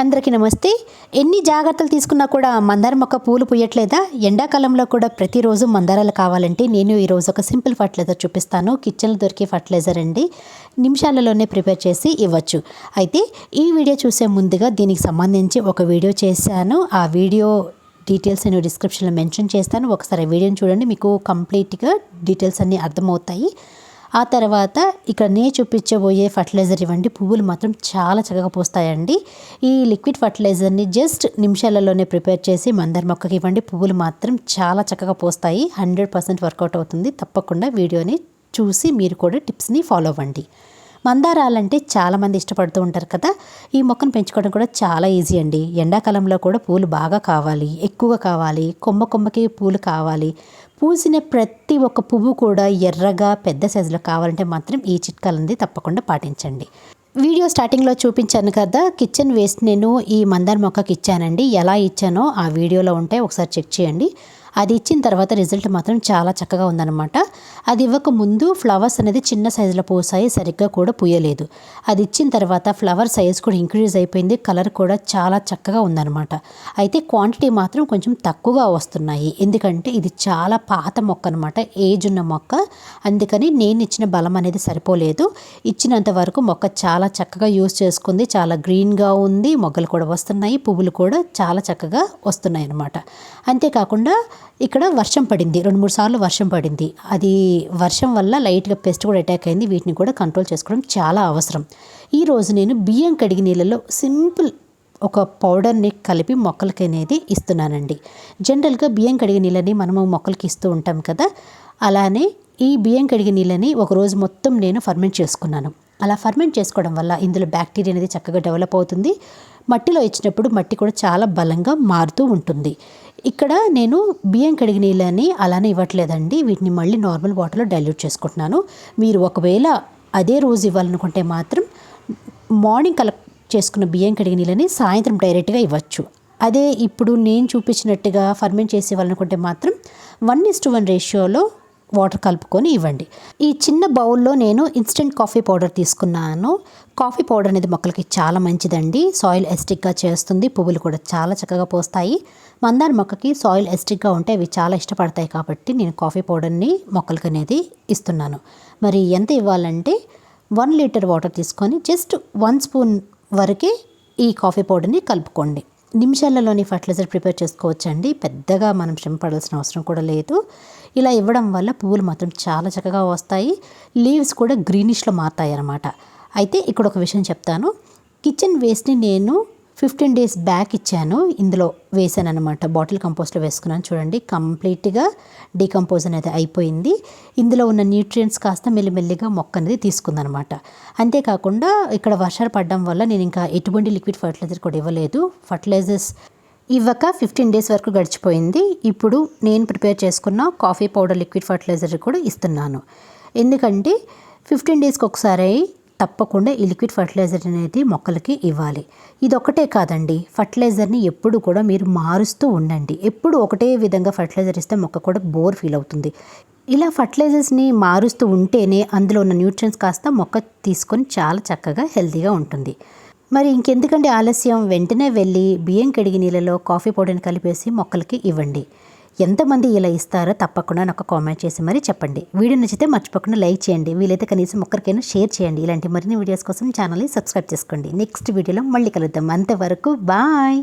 అందరికీ నమస్తే. ఎన్ని జాగ్రత్తలు తీసుకున్నా కూడా మందార మొక్క పూలు పూయట్లేదా? ఎండాకాలంలో కూడా ప్రతిరోజు మందారాలు కావాలంటే నేను ఈరోజు ఒక సింపుల్ ఫర్టిలైజర్ చూపిస్తాను. కిచెన్లో దొరికే ఫర్టిలైజర్ అండి. నిమిషాలలోనే ప్రిపేర్ చేసి ఇవ్వచ్చు. అయితే ఈ వీడియో చూసే ముందుగా దీనికి సంబంధించి ఒక వీడియో చేశాను. ఆ వీడియో డీటెయిల్స్ నేను డిస్క్రిప్షన్లో మెన్షన్ చేస్తాను. ఒకసారి వీడియోని చూడండి మీకు కంప్లీట్గా డీటెయిల్స్ అన్నీ అర్థమవుతాయి. ఆ తర్వాత ఇక్కడ నే చూపించబోయే ఫర్టిలైజర్ ఇవ్వండి. పువ్వులు మాత్రం చాలా చక్కగా పూస్తాయండి. ఈ లిక్విడ్ ఫర్టిలైజర్ని జస్ట్ నిమిషాలలోనే ప్రిపేర్ చేసి మందర్ మొక్కకి ఇవ్వండి. పువ్వులు మాత్రం చాలా చక్కగా పోస్తాయి. హండ్రెడ్ పర్సెంట్ వర్కౌట్ అవుతుంది. తప్పకుండా వీడియోని చూసి మీరు కూడా టిప్స్ని ఫాలో అవ్వండి. మందారాలంటే చాలామంది ఇష్టపడుతూ ఉంటారు కదా. ఈ మొక్కను పెంచుకోవడం కూడా చాలా ఈజీ అండి. ఎండాకాలంలో కూడా పూలు బాగా కావాలి. ఎక్కువగా కావాలి. కొమ్మ కొమ్మకి పూలు కావాలి. పూసిన ప్రతి ఒక్క పువ్వు కూడా ఎర్రగా పెద్ద సైజులో కావాలంటే మాత్రం ఈ చిట్కాలంది తప్పకుండా పాటించండి. వీడియో స్టార్టింగ్లో చూపించాను కదా కిచెన్ వేస్ట్ నేను ఈ మందార మొక్కకి ఇచ్చానండి. ఎలా ఇచ్చానో ఆ వీడియోలో ఉంటే ఒకసారి చెక్ చేయండి. అది ఇచ్చిన తర్వాత రిజల్ట్ మాత్రం చాలా చక్కగా ఉందన్నమాట. అది ఇవ్వక ముందు ఫ్లవర్స్ అనేది చిన్న సైజులో పూసాయి సరిగ్గా కూడా పూయలేదు. అది ఇచ్చిన తర్వాత ఫ్లవర్ సైజ్ కూడా ఇంక్రీజ్ అయిపోయింది కలర్ కూడా చాలా చక్కగా ఉందన్నమాట. అయితే క్వాంటిటీ మాత్రం కొంచెం తక్కువగా వస్తున్నాయి. ఎందుకంటే ఇది చాలా పాత మొక్క అనమాట ఏజ్ ఉన్న మొక్క. అందుకని నేను ఇచ్చిన బలం అనేది సరిపోలేదు. ఇచ్చినంత వరకు మొక్క చాలా చక్కగా యూస్ చేసుకుంది చాలా గ్రీన్గా ఉంది మొగ్గలు కూడా వస్తున్నాయి పువ్వులు కూడా చాలా చక్కగా వస్తున్నాయి అన్నమాట. అంతేకాకుండా ఇక్కడ వర్షం పడింది. రెండు మూడు సార్లు వర్షం పడింది. అది వర్షం వల్ల లైట్గా పెస్ట్ కూడా అటాక్ అయింది. వీటిని కూడా కంట్రోల్ చేసుకోవడం చాలా అవసరం. ఈరోజు నేను బియ్యం కడిగి నీళ్ళలో సింపుల్ ఒక పౌడర్ని కలిపి మొక్కలకి అనేది ఇస్తున్నానండి. జనరల్గా బియ్యం కడిగి నీళ్ళని మనము మొక్కలకి ఇస్తూ ఉంటాం కదా. అలానే ఈ బియ్యం కడిగి నీళ్ళని ఒక రోజు మొత్తం నేను ఫర్మెంట్ చేసుకున్నాను. అలా ఫర్మెంట్ చేసుకోవడం వల్ల ఇందులో బ్యాక్టీరియా అనేది చక్కగా డెవలప్ అవుతుంది. మట్టిలో ఇచ్చినప్పుడు మట్టి కూడా చాలా బలంగా మారుతూ ఉంటుంది. ఇక్కడ నేను బియ్యం కడిగి నీళ్ళని అలానే ఇవ్వట్లేదండి. వీటిని మళ్ళీ నార్మల్ వాటర్లో డైల్యూట్ చేసుకుంటున్నాను. మీరు ఒకవేళ అదే రోజు ఇవ్వాలనుకుంటే మాత్రం మార్నింగ్ కలెక్ట్ చేసుకున్న బియ్యం కడిగి నీళ్ళని సాయంత్రం డైరెక్ట్గా ఇవ్వచ్చు. అదే ఇప్పుడు నేను చూపించినట్టుగా ఫర్మెంట్ చేసి ఇవ్వాలనుకుంటే మాత్రం వన్ ఇస్ టు వన్ రేషియోలో వాటర్ కలుపుకొని ఇవ్వండి. ఈ చిన్న బౌల్లో నేను ఇన్స్టెంట్ కాఫీ పౌడర్ తీసుకున్నాను. కాఫీ పౌడర్ అనేది మొక్కలకి చాలా మంచిదండి. సాయిల్ ఎస్టిక్గా చేస్తుంది. పువ్వులు కూడా చాలా చక్కగా పోస్తాయి. మందార మొక్కకి సాయిల్ ఎస్టిక్గా ఉంటే అవి చాలా ఇష్టపడతాయి కాబట్టి నేను కాఫీ పౌడర్ని మొక్కలకి అనేది ఇస్తున్నాను. మరి ఎంత ఇవ్వాలంటే వన్ లీటర్ వాటర్ తీసుకొని జస్ట్ వన్ స్పూన్ వరకే ఈ కాఫీ పౌడర్ని కలుపుకోండి. నిమిషాలలోని ఫర్టిలైజర్ ప్రిపేర్ చేసుకోవచ్చండి. పెద్దగా మనం శ్రమ పడాల్సిన అవసరం కూడా లేదు. ఇలా ఇవ్వడం వల్ల పువ్వులు మాత్రం చాలా చక్కగా వస్తాయి. లీవ్స్ కూడా గ్రీనిష్లో మారుతాయి అన్నమాట అయితే ఇక్కడ ఒక విషయం చెప్తాను. కిచెన్ వేస్ట్ని నేను ఫిఫ్టీన్ డేస్ బ్యాక్ ఇచ్చాను. ఇందులో వేసాను అనమాట బాటిల్ కంపోస్ట్లో వేసుకున్నాను. చూడండి కంప్లీట్గా డీకంపోజ్ అనేది అయిపోయింది. ఇందులో ఉన్న న్యూట్రియంట్స్ కాస్త మెల్లిమెల్లిగా మొక్క అనేది తీసుకుందనమాట అంతేకాకుండా ఇక్కడ వర్షాలు పడడం వల్ల నేను ఇంకా ఎటువంటి లిక్విడ్ ఫర్టిలైజర్ కూడా ఇవ్వలేదు. ఫర్టిలైజర్స్ ఇవ్వక ఫిఫ్టీన్ డేస్ వరకు గడిచిపోయింది. ఇప్పుడు నేను ప్రిపేర్ చేసుకున్న కాఫీ పౌడర్ లిక్విడ్ ఫర్టిలైజర్ కూడా ఇస్తున్నాను. ఎందుకంటే ఫిఫ్టీన్ డేస్కి ఒకసారి తప్పకుండా ఈ లిక్విడ్ ఫర్టిలైజర్ అనేది మొక్కలకి ఇవ్వాలి. ఇది ఒకటే కాదండి. ఫర్టిలైజర్ని ఎప్పుడు కూడా మీరు మారుస్తూ ఉండండి. ఎప్పుడు ఒకటే విధంగా ఫర్టిలైజర్ ఇస్తే మొక్క కూడా బోర్ ఫీల్ అవుతుంది. ఇలా ఫర్టిలైజర్స్ని మారుస్తూ ఉంటేనే అందులో ఉన్న న్యూట్రియన్స్ కాస్త మొక్క తీసుకొని చాలా చక్కగా హెల్తీగా ఉంటుంది. మరి ఇంకెందుకంటే ఆలస్యం? వెంటనే వెళ్ళి బియ్యం కడిగి నీళ్ళలో కాఫీ పౌడర్ని కలిపేసి మొక్కలకి ఇవ్వండి. ఎంతమంది ఇలా ఇస్తారో తప్పకుండా నాకు కామెంట్ చేసి మరీ చెప్పండి. వీడియో నచ్చితే మర్చిపోకుండా లైక్ చేయండి. వీలైతే కనీసం ఒక్కరికైనా షేర్ చేయండి. ఇలాంటి మరిన్ని వీడియోస్ కోసం ఛానల్ని సబ్స్క్రైబ్ చేసుకోండి. నెక్స్ట్ వీడియోలో మళ్ళీ కలుద్దాం. అంతవరకు బాయ్